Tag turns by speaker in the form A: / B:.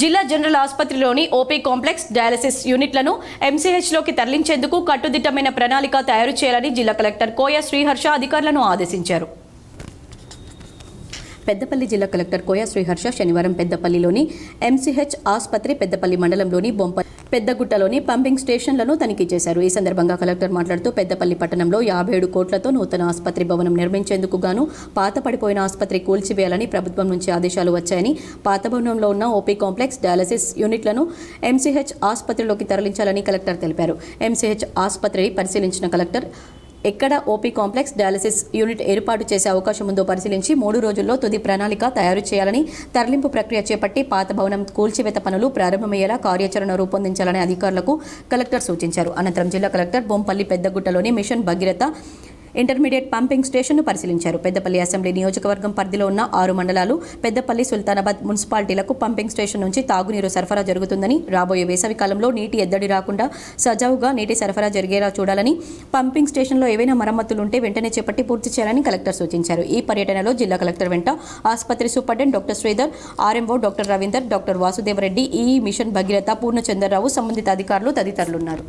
A: జిల్లా జనరల్ ఆసుపత్రిలోని OP complex dialysis యూనిట్లను ఎంసీహెచ్లోకి తరలించేందుకు కట్టుదిట్టమైన ప్రణాళిక తయారు చేయాలని జిల్లా కలెక్టర్ కోయ శ్రీహర్ష అధికారులను ఆదేశించారు. పెద్దపల్లి జిల్లా కలెక్టర్ కోయ శ్రీహర్ష శనివారం పెద్దపల్లిలోని ఎంసీహెచ్ ఆసుపత్రి పెద్దపల్లి మండలంలోని బొంప పెద్దగుట్టలోని పంపింగ్ స్టేషన్లను తనిఖీ చేశారు. ఈ సందర్భంగా కలెక్టర్ మాట్లాడుతూ పెద్దపల్లి పట్టణంలో యాభై ఏడు కోట్లతో నూతన ఆసుపత్రి భవనం నిర్మించేందుకు గాను పాత పడిపోయిన ఆసుపత్రి కూల్చివేయాలని ప్రభుత్వం నుంచి ఆదేశాలు వచ్చాయని పాత భవనంలో ఉన్న ఓపీ కాంప్లెక్స్ డయాలసిస్ యూనిట్లను ఎంసీహెచ్ ఆసుపత్రిలోకి తరలించాలని కలెక్టర్ తెలిపారు. ఎంసీహెచ్ ఆసుపత్రి పరిశీలించిన కలెక్టర్ ఎక్కడ ఓపీ కాంప్లెక్స్ డయాలసిస్ యూనిట్ ఏర్పాటు చేసే అవకాశం ఉందో పరిశీలించి మూడు రోజుల్లో తుది ప్రణాళిక తయారు చేయాలని తరలింపు ప్రక్రియ చేపట్టి పాత భవనం కూల్చివేత పనులు ప్రారంభమయ్యేలా కార్యాచరణ రూపొందించాలని అధికారులకు కలెక్టర్ సూచించారు. అనంతరం జిల్లా కలెక్టర్ బొంపల్లి పెద్దగుట్టలోని మిషన్ భగీరథ ఇంటర్మీడియట్ పంపింగ్ స్టేషన్ను పరిశీలించారు. పెద్దపల్లి అసెంబ్లీ నియోజకవర్గం పరిధిలో ఉన్న ఆరు మండలాలు పెద్దపల్లి సుల్తానాబాద్ మున్సిపాలిటీలకు పంపింగ్ స్టేషన్ నుంచి తాగునీరు సరఫరా జరుగుతుందని రాబోయే వేసవి కాలంలో నీటి ఎద్దడి రాకుండా సజావుగా నీటి సరఫరా జరిగేలా చూడాలని పంపింగ్ స్టేషన్లో ఏవైనా మరమ్మతులు ఉంటే వెంటనే చేపట్టి పూర్తి చేయాలని కలెక్టర్ సూచించారు. ఈ పర్యటనలో జిల్లా కలెక్టర్ వెంట ఆసుపత్రి superintendent doctor Sridhar RMO doctor Ravinder doctor Vasudeva Reddy ఈ మిషన్ భగీరథ పూర్ణచంద్రరావు సంబంధిత అధికారులు తదితరులున్నారు.